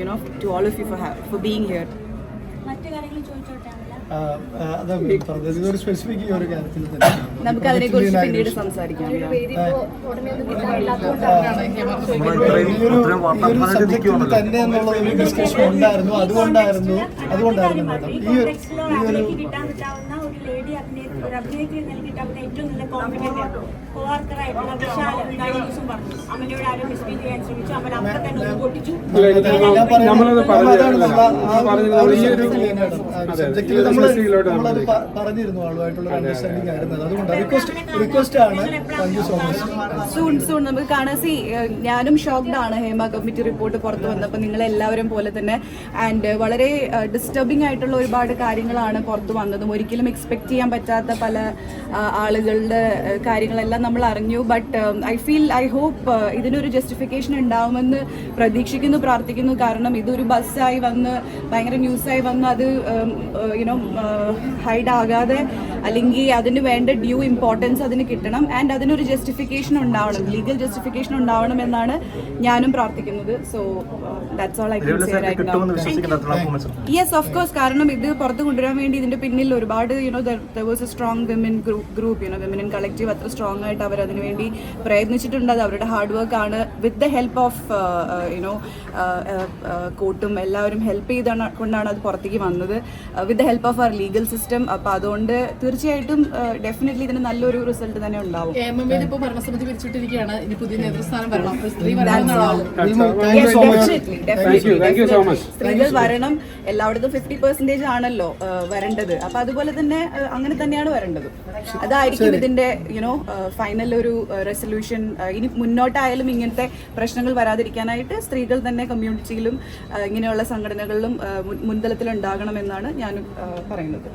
You know to all of you for for being here തന്നെ നമുക്ക് അതിനെക്കുറിച്ച് പിന്നീട് സംസാരിക്കാം. ആ, ഈ ഒരു ഈ ഒരു സബ്ജക്റ്റിൽ തന്നെ എന്നുള്ള ഒരു ഡിസ്കഷൻ ഉണ്ടായിരുന്നു. അതുകൊണ്ടായിരുന്നു അതുകൊണ്ടായിരുന്നു മാഡം ഈ ഒരു ഏറ്റവും നല്ല കോംപ്ലിമെന്റ് വിശാല കഴിഞ്ഞ ദിവസം പറഞ്ഞു. അമലയോട് ആരും മിസ്ബീവ് ചെയ്യാൻ ശ്രമിച്ചു. അപ്പൊ തന്നെ ഒന്ന് പൊട്ടിച്ചു. പറഞ്ഞിരുന്നു ആളുമായിട്ടുള്ള അണ്ടർസ്റ്റാൻഡിംഗ് ആയിരുന്നു അത്. അതുകൊണ്ട് റിക്വസ്റ്റ് റിക്വസ്റ്റ് ആണ്. Thank you so much soon soon നമുക്ക് കാണാൻ സി ഞാനും ഷോക്ക്ഡ് ആണ് ഹേമ കമ്മിറ്റി റിപ്പോർട്ട് പുറത്തു വന്നപ്പോൾ നിങ്ങൾ എല്ലാവരും പോലെ തന്നെ. ആൻഡ് വളരെ ഡിസ്റ്റർബിംഗ് ആയിട്ടുള്ള ഒരുപാട് കാര്യങ്ങളാണ് പുറത്തു വന്നതും. ഒരിക്കലും എക്സ്പെക്ട് ചെയ്യാൻ പറ്റാത്ത പല ആളുകളുടെ കാര്യങ്ങളെല്ലാം നമ്മൾ അറിഞ്ഞു. But I feel I hope ഇതിനൊരു ജസ്റ്റിഫിക്കേഷൻ ഉണ്ടാവുമെന്ന് പ്രതീക്ഷിക്കുന്നു പ്രാർത്ഥിക്കുന്നു. കാരണം ഇതൊരു ബസ്സായി വന്ന് ഭയങ്കര ന്യൂസായി വന്ന് അത് യുനോ ഹൈഡ് ആകാതെ അല്ലെങ്കിൽ അതിന് വേണ്ട ഡ്യൂ ഇമ്പോർട്ടൻസ് അതിന് കിട്ടണം. ആൻഡ് അതിനൊരു ജസ്റ്റിഫിക്കേഷൻ ഉണ്ടാവണം. ലീഗൽ ജസ്റ്റിഫിക്കേഷൻ ഉണ്ടാവണം എന്നാണ് ഞാനും പ്രാർത്ഥിക്കുന്നത്. So that's all I yes of course കാരണം ഇത് പുറത്ത് കൊണ്ടുവരാൻ വേണ്ടി ഇതിന്റെ പിന്നിൽ ഒരുപാട് you know there was a strong women group you know women in collective അത്ര സ്ട്രോങ് ആയിട്ട് അവർ അതിനുവേണ്ടി പ്രയത്നിച്ചിട്ടുണ്ട്. അത് അവരുടെ ഹാർഡ് വർക്ക് ആണ്. With the help of you know കോർട്ടും എല്ലാവരും ഹെൽപ്പ് ചെയ്താണ് കൊണ്ടാണ് അത് പുറത്തേക്ക് വന്നത്. വിത്ത് ദ ഹെൽപ്പ് ഓഫ് അവർ ലീഗൽ സിസ്റ്റം അപ്പോൾ അതുകൊണ്ട് തീർച്ചയായിട്ടും ഡെഫിനറ്റ്ലി ഇതിന് നല്ലൊരു റിസൾട്ട് തന്നെ ഉണ്ടാവും. ഇപ്പോൾ ഭരണസമിതി പിരിച്ചിട്ടിരിക്കുകയാണ് ഇനി പുതിയ നേതൃസ്ഥാനം വരണം. സ്ത്രീ. സ്ത്രീകൾ വരണം. എല്ലായിടത്തും ഫിഫ്റ്റി പെർസെന്റേജ് ആണല്ലോ ആ, വരേണ്ടത്. അപ്പൊ അതുപോലെ തന്നെ ആ, അങ്ങനെ തന്നെയാണ് വരേണ്ടത്. അതായിരിക്കും ഇതിന്റെ യുനോ ഫൈനൽ ഒരു റെസൊല്യൂഷൻ ഇനി മുന്നോട്ടായാലും ഇങ്ങനത്തെ പ്രശ്നങ്ങൾ വരാതിരിക്കാനായിട്ട് സ്ത്രീകൾ തന്നെ കമ്മ്യൂണിറ്റിയിലും ഇങ്ങനെയുള്ള സംഘടനകളിലും മുൻതലത്തിൽ ഉണ്ടാകണമെന്നാണ് ഞാനും ഞാൻ പറയുന്നത്.